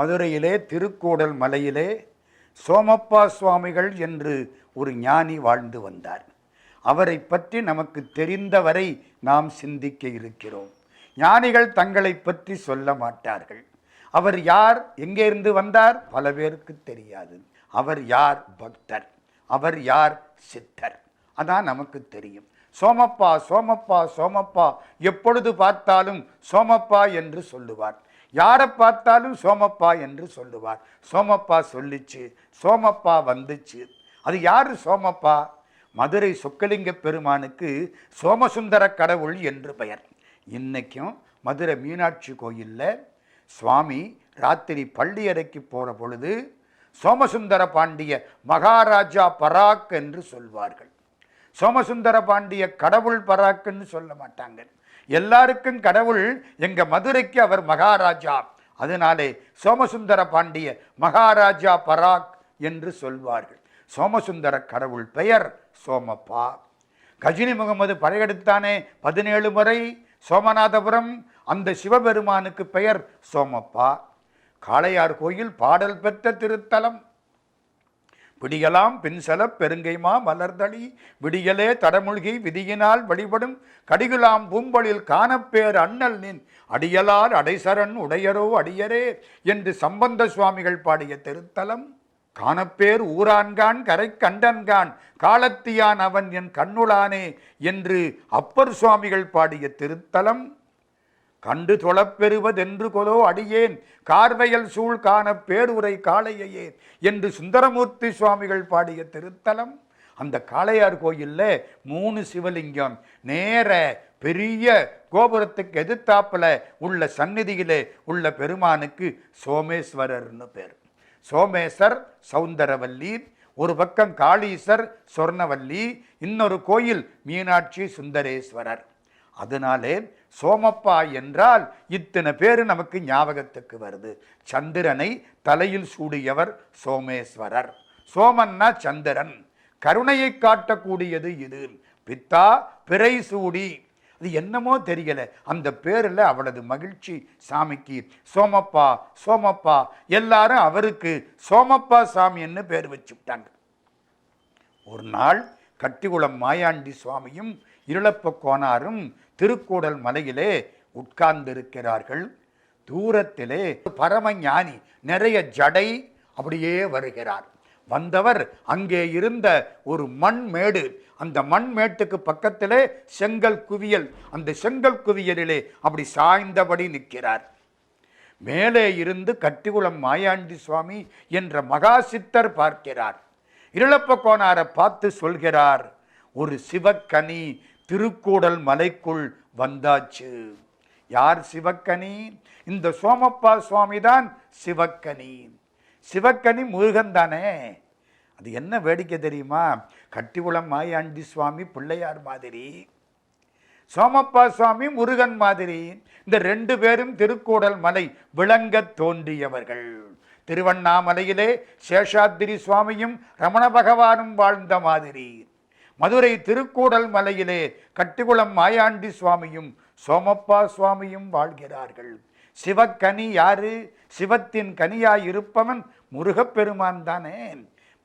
மதுரையிலே திருக்கூடல் மலையிலே சோமப்பா சுவாமிகள் என்று ஒரு ஞானி வாழ்ந்து வந்தார். அவரை பற்றி நமக்கு தெரிந்தவரை நாம் சிந்திக்க இருக்கிறோம். ஞானிகள் தங்களை பற்றி சொல்ல மாட்டார்கள். அவர் யார் எங்கேருந்து வந்தார் பல பேருக்கு தெரியாது. அவர் யார் பக்தர். அவர் யார் சித்தர். அதான் நமக்கு தெரியும். சோமப்பா சோமப்பா சோமப்பா எப்பொழுது பார்த்தாலும் சோமப்பா என்று சொல்லுவார். யாரை பார்த்தாலும் சோமப்பா என்று சொல்லுவார். சோமப்பா சொல்லிச்சு சோமப்பா வந்துச்சு. அது யார் சோமப்பா? மதுரை சொக்கலிங்க பெருமானுக்கு சோமசுந்தர கடவுள் என்று பெயர். இன்றைக்கும் மதுரை மீனாட்சி கோயிலில் சுவாமி ராத்திரி பள்ளி அறைக்கு போகிற பொழுது சோமசுந்தர பாண்டிய மகாராஜா பராக் என்று சொல்வார்கள். சோமசுந்தர பாண்டிய கடவுள் பராக்குன்னு சொல்ல மாட்டாங்க. எல்லாருக்கும் கடவுள் எங்கள் மதுரைக்கு அவர் மகாராஜா. அதனாலே சோமசுந்தர பாண்டிய மகாராஜா பராக் என்று சொல்வார்கள். சோமசுந்தர கடவுள் பெயர் சோமப்பா. கஜினி முகமது படையெடுத்தானே பதினேழு முறை சோமநாதபுரம் அந்த சிவபெருமானுக்கு பெயர் சோமப்பா. காளையார் கோயில் பாடல் பெற்ற திருத்தலம். விடியலாம் பின்சல பெருங்கைமா மலர்தளி விடியலே தடமுழ்கி விதியினால் வழிபடும் கடிகுலாம் பூம்பலில் காணப்பேர் அண்ணல் நின். அடியலார் அடைசரண் உடையரோ அடியரே என்று சம்பந்த சுவாமிகள் பாடிய திருத்தலம். காணப்பேர் ஊரான்கான் கரை கண்டன்கான். காலத்தியான் அவன் என் கண்ணுளானே என்று அப்பர் சுவாமிகள் பாடிய திருத்தலம். கண்டு தொழப்பெறுவதென்று கொலோ அடியேன். கார்வையல் சூழ் காண பேருரை காளையையே என்று சுந்தரமூர்த்தி சுவாமிகள் பாடிய திருத்தலம். அந்த காளையார் கோயில்ல மூணு சிவலிங்கம். நேர பெரிய கோபுரத்துக்கு எதிர்த்தாப்பில் உள்ள சந்நிதியிலே உள்ள பெருமானுக்கு சோமேஸ்வரர்னு பேர். சோமேஸ்வர் சௌந்தரவல்லி ஒரு பக்கம் காளீசர் சொர்ணவல்லி இன்னொரு கோயில் மீனாட்சி சுந்தரேஸ்வரர். அதனாலே சோமப்பா என்றால் இத்தனை பேர் நமக்கு ஞாபகத்துக்கு வருது. சந்திரனை தலையில் சூடியவர் சோமேஸ்வரர். சோமன்னா சந்திரன். கருணையை காட்டக்கூடியது இது. பித்தா பிறை சூடி. அது என்னமோ தெரியல. அந்த பேரில் அவளது மகிழ்ச்சி சாமிக்கு சோமப்பா சோமப்பா எல்லாரும் அவருக்கு சோமப்பா சாமின்னு பேர் வச்சுட்டாங்க. ஒரு நாள் கட்டிக்குளம் மாயாண்டி சுவாமியும் இருளப்ப கோனாரும் திருக்கூடல் மலையிலே உட்கார்ந்திருக்கிறார்கள். தூரத்திலே பரமஞானி நிறைய ஜடை அப்படியே வருகிறார். வந்தவர் அங்கே இருந்த ஒரு மண் மேடு அந்த மண் மேட்டுக்கு பக்கத்திலே செங்கல் குவியல் அந்த செங்கல் குவியலிலே அப்படி சாய்ந்தபடி நிற்கிறார். மேலே இருந்து கட்டிகுளம் மாயாண்டி சுவாமி என்ற மகா சித்தர் பார்க்கிறார். இருளப்ப கோனாரை பார்த்து சொல்கிறார் ஒரு சிவக்கனி திருக்கூடல் மலைக்குள் வந்தாச்சு. யார் சிவக்கனி? இந்த சோமப்பா சுவாமி தான் சிவக்கனி. சிவக்கனி முருகன் தானே. அது என்ன வேடிக்கை தெரியுமா? கட்டிகுளம் மாயாண்டி சுவாமி பிள்ளையார் மாதிரி. சோமப்பா சுவாமி முருகன் மாதிரி. இந்த ரெண்டு பேரும் திருக்கூடல் மலை விளங்கத் தோன்றியவர்கள். திருவண்ணாமலையிலே சேஷாத்திரி சுவாமியும் ரமண பகவானும் வாழ்ந்த மாதிரி. மதுரை திருக்கூடல் மலையிலே கட்டுக்குளம் மாயாண்டி சுவாமியும் சோமப்பா சுவாமியும் வாழ்கிறார்கள். சிவக்கனி யாரு? சிவத்தின் கனியாய் இருப்பவன் முருகப்பெருமான் தானே.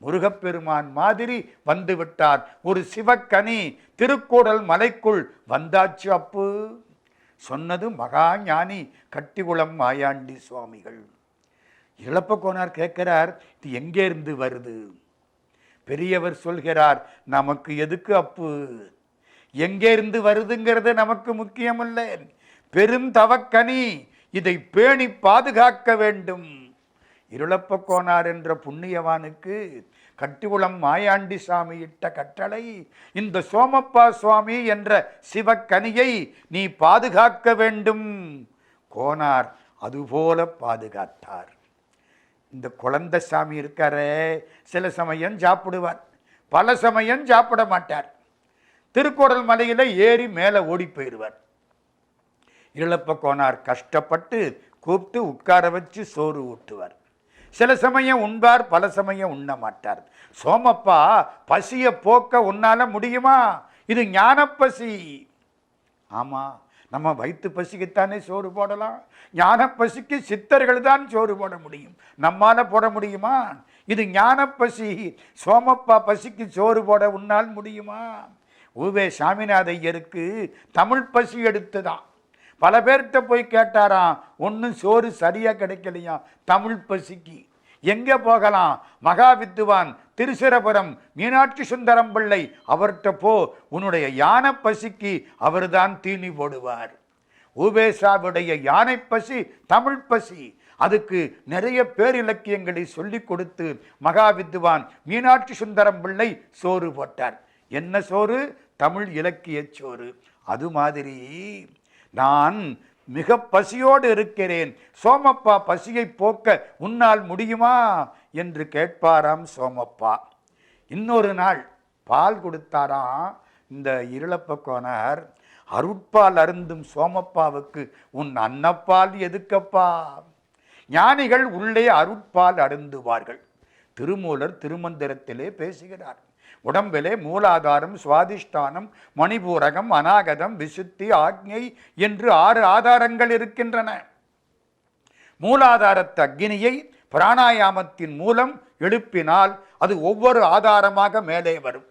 முருகப்பெருமான் மாதிரி வந்துவிட்டார். ஒரு சிவக்கனி திருக்கூடல் மலைக்குள் வந்தாச்சு அப்பு. சொன்னது மகா ஞானி கட்டிகுளம் மாயாண்டி சுவாமிகள். இழப்ப கோனார் கேட்கிறார் இது எங்கே இருந்து வருது? பெரியவர் சொல்கிறார் நமக்கு எதுக்கு அப்பு? எங்கேருந்து வருதுங்கிறது நமக்கு முக்கியமல்ல. பெருந்தவக்கனி இதை பேணி பாதுகாக்க வேண்டும். இருளப்பக்கோனார் என்ற புண்ணியவானுக்கு கட்டிகுளம் மாயாண்டி சாமி இட்ட கட்டளை இந்த சோமப்பா சுவாமி என்ற சிவக்கனியை நீ பாதுகாக்க வேண்டும். கோனார் அதுபோல பாதுகாத்தார். இந்த குழந்தை சாமி இருக்காரே சில சமயம் சாப்பிடுவார். பல சமயம் சாப்பிட மாட்டார். திருக்கோடல் மலையில் ஏறி மேலே ஓடி போயிடுவார். இழப்ப கோனார் கஷ்டப்பட்டு கூப்பிட்டு உட்கார வச்சு சோறு ஊட்டுவார். சில சமயம் உண்பார் பல சமயம் உண்ண மாட்டார். சோமப்பா பசியை போக்க உன்னால முடியுமா? இது ஞானப்பசி. ஆமாம் நம்ம வயிற்று பசிக்குத்தானே சோறு போடலாம்? ஞான பசிக்கு சித்தர்கள் தான் சோறு போட முடியும். நம்மால் போட முடியுமா? இது ஞான பசி சோமப்பா பசிக்கு சோறு போட உன்னால் முடியுமா? உவே சாமிநாத ஐயருக்கு தமிழ் பசி எடுத்துதான் பல பேர்கிட்ட போய் கேட்டாராம் ஒன்றும் சோறு சரியாக கிடைக்கலையா? தமிழ் பசிக்கு. எங்கே போகலாம்? மகா வித்துவான் திருச்சிரபுரம் மீனாட்சி சுந்தரம் பிள்ளை அவர்கிட்ட போ. உன்னுடைய யானை பசிக்கு அவர்தான் தீனி போடுவார். ஊபேசாவுடைய யானை பசி தமிழ் பசி. அதுக்கு நிறைய பேரிலக்கியங்களை சொல்லி கொடுத்து மகா வித்துவான் மீனாட்சி சுந்தரம் பிள்ளை சோறு போட்டார். என்ன சோறு? தமிழ் இலக்கிய சோறு. அது மாதிரி நான் மிக பசியோடு இருக்கிறேன். சோமப்பா பசியை போக்க உன்னால் முடியுமா? என்று கேட்பாராம் சோமப்பா. இன்னொரு நாள் பால் கொடுத்தாராம் இந்த இருளப்ப கோணர். அருட்பால் அருந்தும் சோமப்பாவுக்கு உன் அன்னப்பால் எதுக்கப்பா? ஞானிகள் உள்ளே அருட்பால் அருந்துவார்கள். திருமூலர் திருமந்திரத்திலே பேசுகிறார். உடம்பிலே மூலாதாரம் சுவாதிஷ்டானம் மணிபூரகம் அநாகதம் விசுத்தி ஆக்ஞை என்று ஆறு ஆதாரங்கள் இருக்கின்றன. மூலாதாரத்து அக்னியை பிராணாயாமத்தின் மூலம் எழுப்பினால் அது ஒவ்வொரு ஆதாரமாக மேலே வரும்.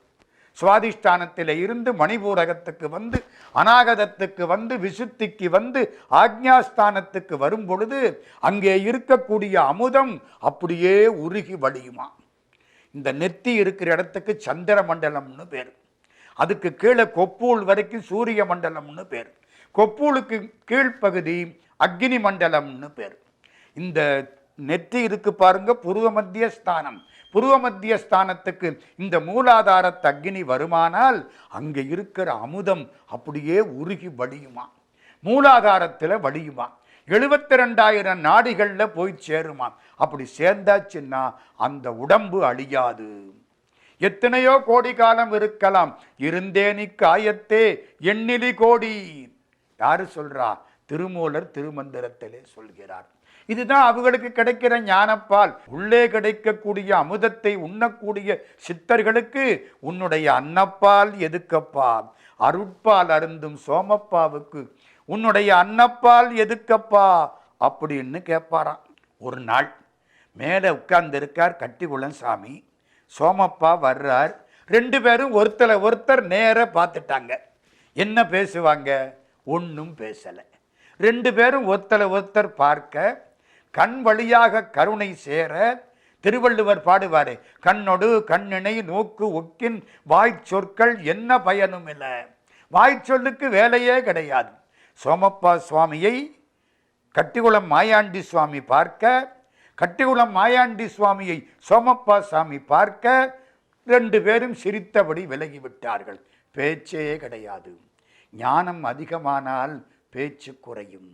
சுவாதிஷ்டானத்தில் இருந்து மணிபூரகத்துக்கு வந்து அநாகதத்துக்கு வந்து விசுத்திக்கு வந்து ஆக்ஞாஸ்தானத்துக்கு வரும் பொழுது அங்கே இருக்கக்கூடிய அமுதம் அப்படியே உருகி வழியுமா? இந்த நெத்தி இருக்கிற இடத்துக்கு சந்திர மண்டலம்னு பேர். அதுக்கு கீழே கொப்பூல் வரைக்கும் சூரிய மண்டலம்னு பேர். கொப்பூலுக்கு கீழ்ப்பகுதி அக்னி மண்டலம்னு பேர். இந்த நெற்றி இருக்கு பாருங்க புருவ மத்திய ஸ்தானம் புருவ மத்திய ஸ்தானத்துக்கு இந்த மூலாதாரத்து அக்னி வருமானால் அங்கே இருக்கிற அமுதம் அப்படியே உருகி வடியுமா மூலாதாரத்தில் வடியுமா எழுபத்தி ரெண்டாயிரம் நாடிகளில் போய் சேருமாம். அப்படி சேர்ந்தாச்சுன்னா அந்த உடம்பு அழியாது. எத்தனையோ கோடி காலம் இருக்கலாம். இருந்தேனி காயத்தே எண்ணிலி கோடி. யாரு சொல்றா? திருமூலர் திருமந்திரத்திலே சொல்கிறார். இதுதான் அவர்களுக்கு கிடைக்கிற ஞானப்பால். உள்ளே கிடைக்கக்கூடிய அமுதத்தை உண்ணக்கூடிய சித்தர்களுக்கு உன்னுடைய அன்னப்பால் எதுக்கப்பா? அருட்பால் அருந்தும் சோமப்பாவுக்கு. உன்னுடைய அன்னப்பால் எதுக்கப்பா? அப்படின்னு கேட்பாராம். ஒரு நாள் மேலே உட்கார்ந்துருக்கார் கட்டிக்குளம் சாமி. சோமப்பா வர்றார். ரெண்டு பேரும் ஒருத்தரை ஒருத்தர் நேராக பார்த்துட்டாங்க. என்ன பேசுவாங்க? ஒன்றும் பேசலை. ரெண்டு பேரும் ஒருத்தரை ஒருத்தர் பார்க்க கண் வழியாக கருணை சேர திருவள்ளுவர் பாடுவார். கண்ணொடு கண்ணினை நோக்கு ஒக்கின் வாய் சொற்கள் என்ன பயனும் இல்லை. வாய் சொல்லுக்கு வேலையே கிடையாது. சோமப்பா சுவாமியை கட்டிக்குளம் மாயாண்டி சுவாமி பார்க்க கட்டிக்குளம் மாயாண்டி சுவாமியை சோமப்பா சாமி பார்க்க ரெண்டு பேரும் சிரித்தபடி விலகிவிட்டார்கள் பேச்சே கிடையாது. ஞானம் அதிகமானால் பேச்சு குறையும்.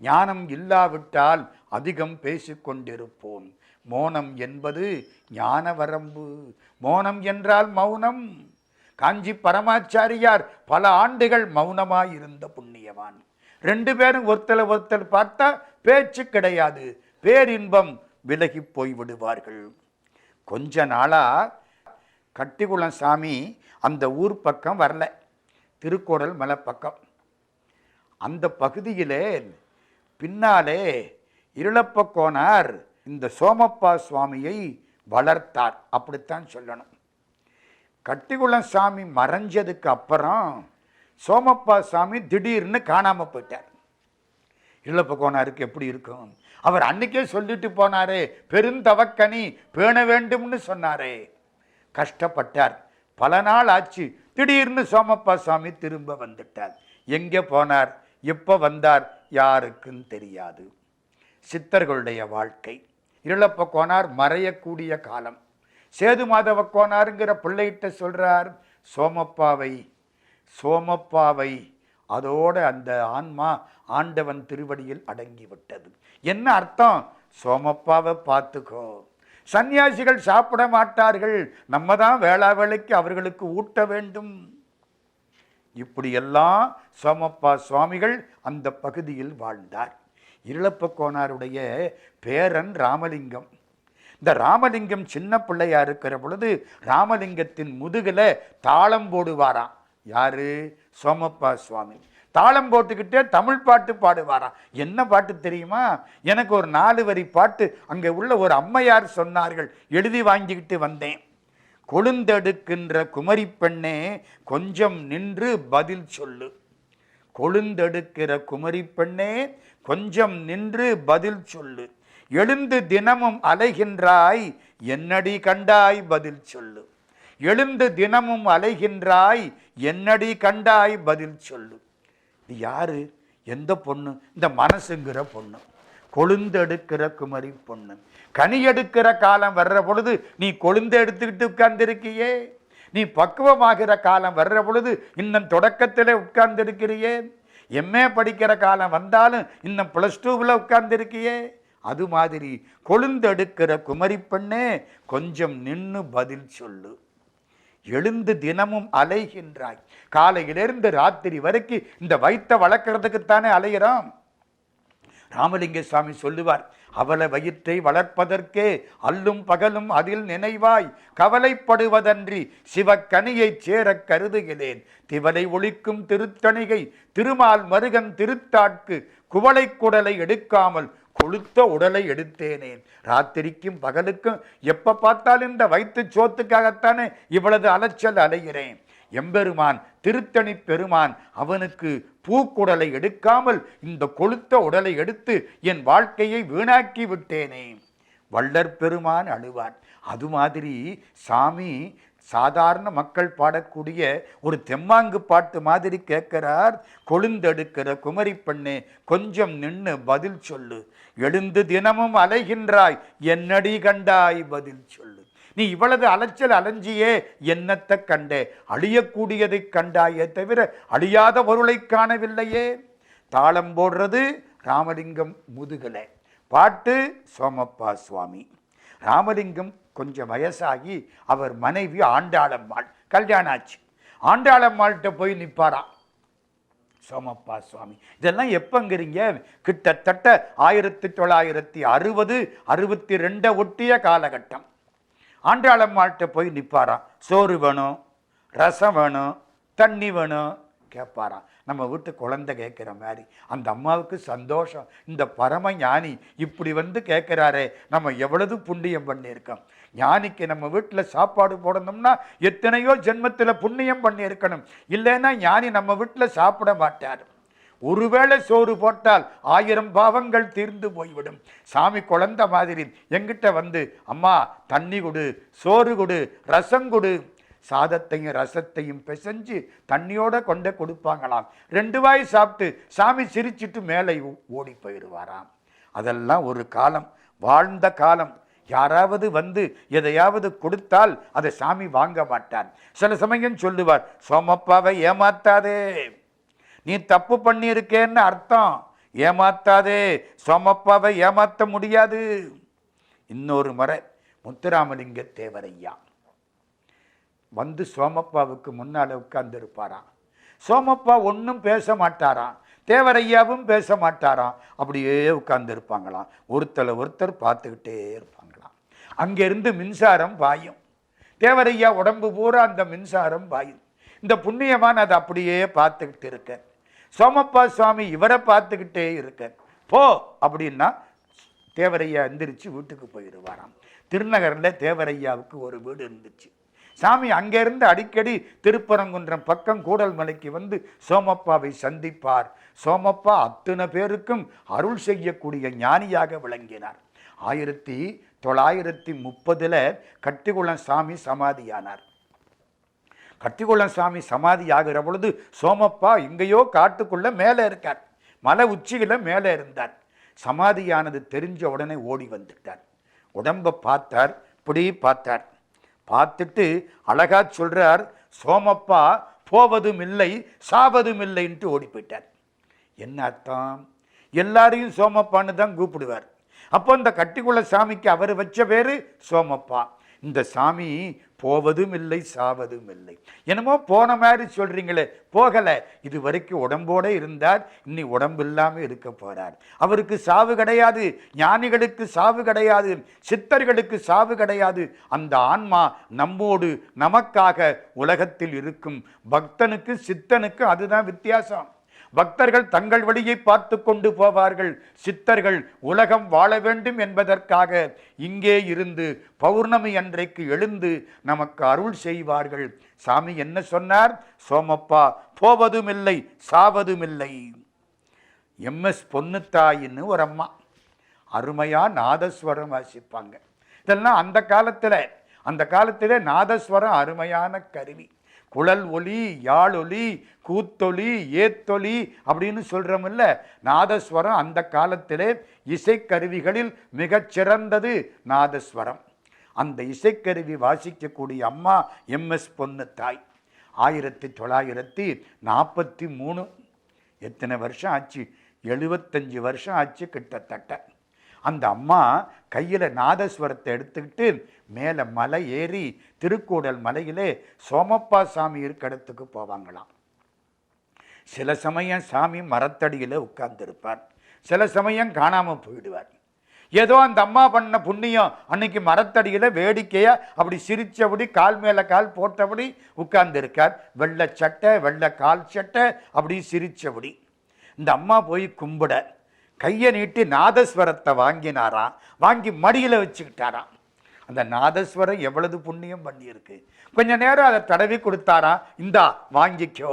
ஞானம் இல்லாவிட்டால் அதிகம் பேசிக்கொண்டிருப்போம் மோனம் என்பது ஞான வரம்பு. மோனம் என்றால் மௌனம். காஞ்சி பரமாச்சாரியார் பல ஆண்டுகள் மௌனமாயிருந்த புண்ணியவான். ரெண்டு பேரும் ஒருத்தர் ஒருத்தர் பார்த்தா பேச்சு கிடையாது பேரின்பம் விலகி போய் விடுவார்கள். கொஞ்ச நாளா கட்டிக்குளம் சாமி அந்த ஊர் பக்கம் வரல திருக்கோடல் மலை பக்கம். அந்த பகுதியிலே பின்னாலே இருளப்ப கோனார் இந்த சோமப்பா சுவாமியை வளர்த்தார் அப்படித்தான் சொல்லணும். கட்டிக்குளம் சாமி மறைஞ்சதுக்கு அப்புறம் சோமப்பா சாமி திடீர்னு காணாமல் போயிட்டார். இளப்ப கோனாருக்கு எப்படி இருக்கும்? அவர் அன்னைக்கே சொல்லிட்டு போனாரே பெருந்தவக்கனி பேண வேண்டும்னு சொன்னாரே. கஷ்டப்பட்டார். பல நாள் ஆச்சு. திடீர்னு சோமப்பா சாமி திரும்ப வந்துட்டார். எங்கே போனார்? எப்போ வந்தார்? யாருக்கும் தெரியாது. சித்தர்களுடைய வாழ்க்கை. இருளப்ப கோனார் மறையக்கூடிய காலம். சேது மாதவ கோனாருங்கிற பிள்ளைகிட்ட சொல்கிறார் சோமப்பாவை சோமப்பாவை. அதோட அந்த ஆன்மா ஆண்டவன் திருவடியில் அடங்கிவிட்டது. என்ன அர்த்தம்? சோமப்பாவை பார்த்துக்கோ. சன்னியாசிகள் சாப்பிட மாட்டார்கள். நம்ம தான் வேளா வேலைக்கு அவர்களுக்கு ஊட்ட வேண்டும். இப்படியெல்லாம் சோமப்பா சுவாமிகள் அந்த பகுதியில் வாழ்ந்தார். இருளப்ப கோனாருடைய பேரன் ராமலிங்கம். இந்த ராமலிங்கம் சின்ன பிள்ளையா இருக்கிற பொழுது ராமலிங்கத்தின் முதுகில் தாளம் போடுவாராம். யாரு? சோமப்பா சுவாமி. தாளம் போட்டுக்கிட்டே தமிழ் பாட்டு பாடுவாராம். என்ன பாட்டு தெரியுமா? எனக்கு ஒரு நாலு வரி பாட்டு அங்கே உள்ள ஒரு அம்மையார் சொன்னார்கள். எழுதி வாங்கிக்கிட்டு வந்தேன். கொழுந்தெடுக்கின்ற குமரி பெண்ணே கொஞ்சம் நின்று பதில் சொல்லு. கொழுந்தெடுக்கிற குமரி பெண்ணே கொஞ்சம் நின்று பதில் சொல்லு. எழுந்து தினமும் அலைகின்றாய் என்னடி கண்டாய் பதில் சொல்லு. எழுந்து தினமும் அலைகின்றாய் என்னடி கண்டாய் பதில் சொல்லு. இது யாரு? எந்த பொண்ணு? இந்த மனசுங்கிற பொண்ணு. கொழுந்தெடுக்கிற குமரி பொண்ணு. கனி எடுக்கிற காலம் வர்ற பொழுது நீ கொழுந்து எடுத்துக்கிட்டு உட்கார்ந்திருக்கியே. நீ பக்குவமாகிற காலம் வர்ற பொழுது இன்னும் தொடக்கத்திலே உட்கார்ந்திருக்கிறியே. எம்ஏ படிக்கிற காலம் வந்தாலும் இன்னும் ப்ளஸ் டூவில் உட்கார்ந்திருக்கியே. அது மாதிரி கொழுந்தெடுக்கிற குமரி பெண்ணே கொஞ்சம் நின்று பதில் சொல்லு. எழுந்து தினமும் அலைகின்றாய். காலையிலிருந்து ராத்திரி வரைக்கும் இந்த வைத்த வளர்க்கறதுக்குத்தானே அலைகிறோம் ராமலிங்க சுவாமி சொல்லுவார் அவளை வயிற்றை வளர்ப்பதற்கே அல்லும் பகலும் அதில் நினைவாய். கவலைப்படுவதன்றி சிவக்கனியைச் சேரக் கருதுகிறேன். திவலை ஒழிக்கும் திருத்தணிகை திருமால் மருகன் திருத்தாட்கு குவளை குடலை எடுக்காமல் கொளுத்த உடலை எடுத்தேனேன். ராத்திரிக்கும் பகலுக்கும் எப்போ பார்த்தாலும் இந்த வயிற்று சோத்துக்காகத்தானே இவ்வளவு அலைச்சல் அலைகிறேன். எம்பெருமான் திருத்தணி பெருமான் அவனுக்கு பூக்குடலை எடுக்காமல் இந்த கொளுத்த உடலை எடுத்து என் வாழ்க்கையை வீணாக்கி விட்டேனே. வள்ளற் பெருமான் அழுவான் அது மாதிரி சாமி சாதாரண மக்கள் பாடக்கூடிய ஒரு தெம்மாங்கு பாட்டு மாதிரி கேட்கிறார். கொழுந்தெடுக்கிற குமரி பெண்ணே கொஞ்சம் நின்று பதில் சொல்லு. எழுந்து தினமும் அலைகின்றாய் என்னடி கண்டாய் பதில் சொல்லு. நீ இவ்வளவு அலைச்சல் அலைஞ்சியே என்னத்தை கண்டே? அழியக்கூடியதை கண்டாயே தவிர அழியாத பொருளை காணவில்லையே. தாளம் போடுறது ராமலிங்கம் முதுகலை. பாட்டு சோமப்பா சுவாமி. ராமலிங்கம் கொஞ்சம் வயசாகி அவர் மனைவி ஆண்டாளம்மாள். கல்யாணம் ஆச்சு ஆண்டாளம்மாள்கிட்ட போய் நிற்பாராம் சோமப்பா சுவாமி இதெல்லாம் எப்போங்கிறீங்க? கிட்டத்தட்ட ஆயிரத்தி தொள்ளாயிரத்தி அறுபது அறுபத்தி ரெண்டை ஒட்டிய காலகட்டம். ஆண்டாளம்மாள்கிட்ட போய் நிற்பாராம் சோறு வேணும் ரசம் வேணும் தண்ணி வேணும் கேட்பாராம் நம்ம வீட்டு குழந்தை கேட்குற மாதிரி. அந்த அம்மாவுக்கு சந்தோஷம். இந்த பரம ஞானி இப்படி வந்து கேட்குறாரே நம்ம எவ்வளவு புண்ணியம் பண்ணியிருக்கோம். ஞானிக்கு நம்ம வீட்டில் சாப்பாடு போடணும்னா எத்தனையோ ஜென்மத்தில் புண்ணியம் பண்ணியிருக்கணும். இல்லைன்னா ஞானி நம்ம வீட்டில் சாப்பிட மாட்டார். ஒருவேளை சோறு போட்டால் ஆயிரம் பாவங்கள் தீர்ந்து போய்விடும். சாமி குழந்த மாதிரி எங்கிட்ட வந்து அம்மா தண்ணி கொடு சோறு கொடு ரசம் கொடு. சாதத்தையும் ரசத்தையும் பிசைஞ்சு தண்ணியோட கொண்டே கொடுப்பாங்களாம். ரெண்டு வாய் சாப்பிட்டு சாமி சிரிச்சிட்டு மேலே ஓடி போயிடுவாராம். அதெல்லாம் ஒரு காலம் வாழ்ந்த காலம். யாராவது வந்து எதையாவது கொடுத்தால் அதை சாமி வாங்க மாட்டார் சில சமயம் சொல்லுவார் சோமப்பாவை ஏமாத்தாதே நீ தப்பு பண்ணியிருக்கேன்னு அர்த்தம். ஏமாத்தாதே சோமப்பாவை ஏமாற்ற முடியாது. இன்னொரு முறை முத்துராமலிங்க தேவரையா வந்து சோமப்பாவுக்கு முன்னால் உட்கார்ந்துருப்பாராம். சோமப்பா ஒன்றும் பேச மாட்டாராம். தேவரையாவும் பேச மாட்டாராம். அப்படியே உட்கார்ந்துருப்பாங்களாம். ஒருத்தரை ஒருத்தர் பார்த்துக்கிட்டே இருப்பாங்க. அங்கேருந்து மின்சாரம் பாயும். தேவரையா உடம்பு பூரா அந்த மின்சாரம் பாயும். இந்த புண்ணியவான் அதை அப்படியே பார்த்துக்கிட்டு இருக்கேன். சோமப்பா சுவாமி இவரை பார்த்துக்கிட்டே இருக்கேன். போ அப்படின்னா தேவரையா எந்திரிச்சு வீட்டுக்கு போயிடுவாராம் திருநகரில் தேவரையாவுக்கு ஒரு வீடு இருந்துச்சு. சாமி அங்கேருந்து அடிக்கடி திருப்பரங்குன்றம் பக்கம் கூடல் மலைக்கு வந்து சோமப்பாவை சந்திப்பார். சோமப்பா அத்தனை பேருக்கும் அருள் செய்யக்கூடிய ஞானியாக விளங்கினார். ஆயிரத்தி தொள்ளாயிரத்தி முப்பதில் கட்டிக்குளம் சாமி சமாதியானார். கட்டிக்குளம் சாமி சமாதி ஆகிற பொழுது சோமப்பா எங்கேயோ காட்டுக்குள்ளே மேலே இருக்கார். மலை உச்சியில் மேலே இருந்தார். சமாதியானது தெரிஞ்ச உடனே ஓடி வந்துட்டார். உடம்பை பார்த்தார் இப்படி பார்த்தார். பார்த்துட்டு அழகா சொல்கிறார் சோமப்பா போவதும் இல்லை சாவதும் இல்லைன்ட்டு ஓடி போயிட்டார். என்ன அர்த்தம்? எல்லாரையும் சோமப்பான்னு தான் கூப்பிடுவார். அப்போ இந்த கட்டிக்குள்ள சாமிக்கு அவர் வச்ச பேரு சோமப்பா. இந்த சாமி போவதும் இல்லை சாவதும் இல்லை. என்னமோ போன மாதிரி சொல்றீங்களே போகலை. இது வரைக்கும் உடம்போட இருந்தார் இன்னி உடம்பு இல்லாமல் இருக்க போறார். அவருக்கு சாவு கிடையாது ஞானிகளுக்கு சாவு கிடையாது சித்தர்களுக்கு சாவு கிடையாது. அந்த ஆன்மா நம்மோடு நமக்காக உலகத்தில் இருக்கும். பக்தனுக்கு சித்தனுக்கு அதுதான் வித்தியாசம். பக்தர்கள் தங்கள் வழியை பார்த்து கொண்டு போவார்கள். சித்தர்கள் உலகம் வாழ வேண்டும் என்பதற்காக இங்கே இருந்து பௌர்ணமி அன்றைக்கு எழுந்து நமக்கு அருள் செய்வார்கள். சாமி என்ன சொன்னார்? சோமப்பா போவதுமில்லை சாவதுமில்லை. எம்எஸ் பொன்னுத்தாயின்னு ஒரு அம்மா. அருமையா நாதஸ்வரம் வாசிப்பாங்க. இதெல்லாம் அந்த காலத்தில். அந்த காலத்தில் நாதஸ்வரம் அருமையான கருவி. குழல் ஒலி யாழொலி கூத்தொலி ஏத்தொலி அப்படின்னு சொல்கிறோமில்ல நாதஸ்வரம் அந்த காலத்திலே இசைக்கருவிகளில் மிகச்சிறந்தது நாதஸ்வரம். அந்த இசைக்கருவி வாசிக்கக்கூடிய அம்மா எம்எஸ் பொண்ணு தாய். ஆயிரத்தி தொள்ளாயிரத்தி நாற்பத்தி மூணு. எத்தனை வருஷம் ஆச்சு? எழுபத்தஞ்சு வருஷம் ஆச்சு கிட்டத்தட்ட. அந்த அம்மா கையில் நாதஸ்வரத்தை எடுத்துக்கிட்டு மேலே மலை ஏறி திருக்கூடல் மலையிலே சோமப்பா சாமி இருக்க இடத்துக்கு போவாங்களாம். சில சமயம் சாமி மரத்தடியில் உட்கார்ந்துருப்பார். சில சமயம் காணாமல் போயிடுவார். ஏதோ அந்த அம்மா பண்ண புண்ணியம் அன்னைக்கு மரத்தடியில் வேடிக்கையாக அப்படி சிரித்தபடி கால் மேலே கால் போட்டபடி உட்கார்ந்துருக்கார். வெள்ளை சட்டை வெள்ளை கால் சட்டை அப்படி சிரித்தபடி இந்த அம்மா போய் கும்பிட கையை நீட்டி நாதஸ்வரத்தை வாங்கினாராம். வாங்கி மடியில் வச்சுக்கிட்டாராம். அந்த நாதஸ்வரம் எவ்வளவு புண்ணியம் பண்ணியிருக்கு. கொஞ்ச நேரம் அதை தடவி கொடுத்தாராம் இந்தா வாங்கிக்கோ.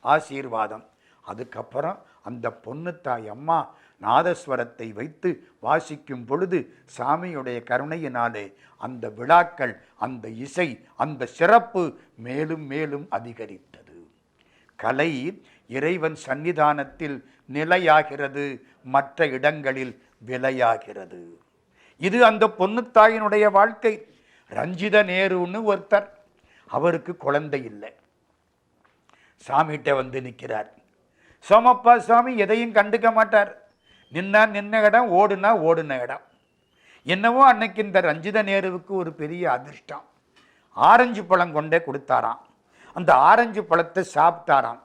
ஆசீர்வாதம். அதுக்கப்புறம் அந்த பொண்ணு தாய் அம்மா நாதஸ்வரத்தை வைத்து வாசிக்கும் பொழுது சாமியுடைய கருணையினாலே அந்த விழாக்கள் அந்த இசை அந்த சிறப்பு மேலும் மேலும் அதிகரித்தது. கலை இறைவன் சன்னிதானத்தில் நிலையாகிறது மற்ற இடங்களில் விலையாகிறது. இது அந்த பொண்ணுத்தாயினுடைய வாழ்க்கை. ரஞ்சித நேருன்னு ஒருத்தர் அவருக்கு குழந்தை இல்லை. சாமிகிட்ட வந்து நிற்கிறார் சோமப்பா சுவாமி எதையும் கண்டுக்க மாட்டார். நின்னா நின்ன இடம் ஓடுனா ஓடுன இடம். என்னவோ அன்னைக்கு இந்த ரஞ்சித நேருவுக்கு ஒரு பெரிய அதிர்ஷ்டம். ஆரஞ்சு பழம் கொண்டே கொடுத்தாராம். அந்த ஆரஞ்சு பழத்தை சாப்பிட்டாராம்.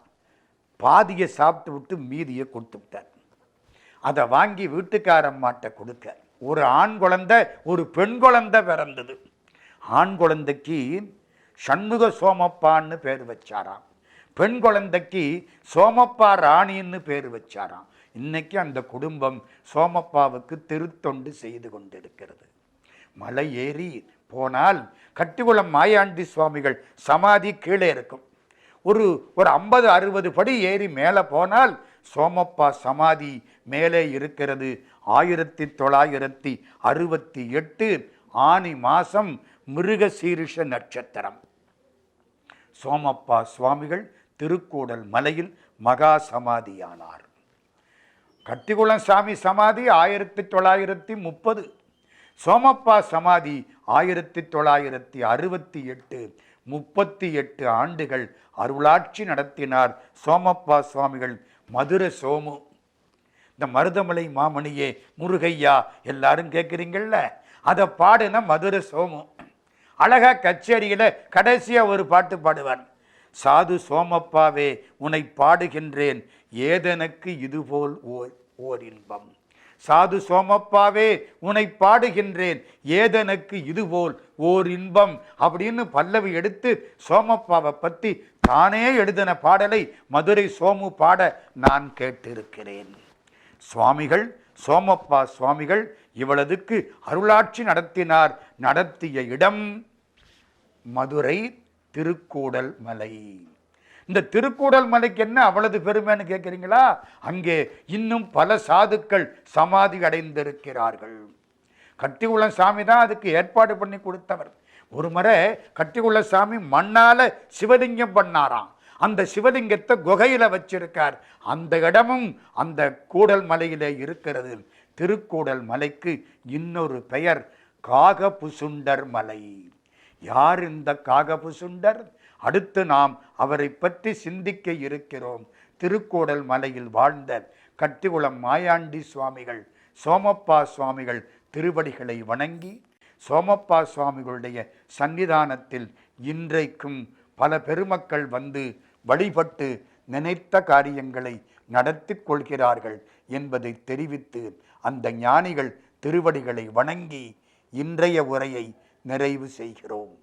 பாதியை சாப்பிட்டு விட்டு மீதியை கொடுத்து விட்டார். அதை வாங்கி வீட்டுக்காரம்மாட்ட கொடுக்க ஒரு ஆண் குழந்தை ஒரு பெண் குழந்தை பிறந்தது. ஆண் குழந்தைக்கு சண்முக சோமப்பான்னு பேர் வச்சாராம். பெண் குழந்தைக்கு சோமப்பா ராணின்னு பேர் வச்சாராம். இன்னைக்கு அந்த குடும்பம் சோமப்பாவுக்கு திருத்தொண்டு செய்து கொண்டிருக்கிறது. மலை ஏறி போனால் கட்டிக்குளம் மாயாண்டி சுவாமிகள் சமாதி கீழே இருக்கும். ஒரு ஒரு ஐம்பது அறுபது படி ஏறி மேலே போனால் சோமப்பா சமாதி மேலே இருக்கிறது. ஆயிரத்தி தொள்ளாயிரத்தி அறுபத்தி எட்டு ஆனி மாதம் மிருகசீரிஷ நட்சத்திரம். சோமப்பா சுவாமிகள் திருக்கூடல் மலையில் மகா சமாதியானார். கட்டிக்குளம் சாமி சமாதி ஆயிரத்தி தொள்ளாயிரத்தி முப்பது. சோமப்பா சமாதி ஆயிரத்தி தொள்ளாயிரத்தி அறுபத்தி எட்டு முப்பத்தி எட்டு ஆண்டுகள் அருளாட்சி நடத்தினார் சோமப்பா சுவாமிகள் மதுரை சோமு. இந்த மருதமலை மாமணியே முருகையா எல்லாரும் கேட்குறீங்கள்ல அதை பாடுன மதுரை சோமு. அழகா கச்சேரியில் கடைசியாக ஒரு பாட்டு பாடுவார். சாது சோமப்பாவே உனை பாடுகின்றேன் ஏதெனக்கு இதுபோல் ஓர் ஓர் இன்பம் சாது சோமப்பாவே உனை பாடுகின்றேன். ஏதனுக்கு இதுபோல் ஓர் இன்பம் அப்படின்னு பல்லவி எடுத்து சோமப்பாவை பற்றி தானே எழுதின பாடலை மதுரை சோமு பாட நான் கேட்டிருக்கிறேன். சுவாமிகள் சோமப்பா சுவாமிகள் இவளதுக்கு அருளாட்சி நடத்தினார். நடத்திய இடம் மதுரை திருக்கூடல் மலை. இந்த திருக்கூடல் மலைக்கு என்ன அவ்வளவு பெருமைன்னு கேட்குறீங்களா அங்கே இன்னும் பல சாதுக்கள் சமாதி அடைந்திருக்கிறார்கள். கட்டிக்குளம் சாமி தான் அதுக்கு ஏற்பாடு பண்ணி கொடுத்தவர். ஒரு முறை கட்டிக்குள்ள சாமி மண்ணால் சிவலிங்கம் பண்ணாராம். அந்த சிவலிங்கத்தை குகையில் வச்சிருக்கார். அந்த இடமும் அந்த கூடல் மலையிலே இருக்கிறது. திருக்கூடல் மலைக்கு இன்னொரு பெயர் காகபுசுண்டர் மலை. யார் இந்த காகபுசுண்டர்? அடுத்து நாம் அவரை பற்றி சிந்திக்க இருக்கிறோம். திருக்கோடல் மலையில் வாழ்ந்த கட்டிகுளம் மாயாண்டி சுவாமிகள் சோமப்பா சுவாமிகள் திருவடிகளை வணங்கி சோமப்பா சுவாமிகளுடைய சன்னிதானத்தில் இன்றைக்கும் பல பெருமக்கள் வந்து வழிபட்டு நினைத்த காரியங்களை நடத்தி கொள்கிறார்கள் என்பதை தெரிவித்து அந்த ஞானிகள் திருவடிகளை வணங்கி இன்றைய உரையை நிறைவு செய்கிறோம்.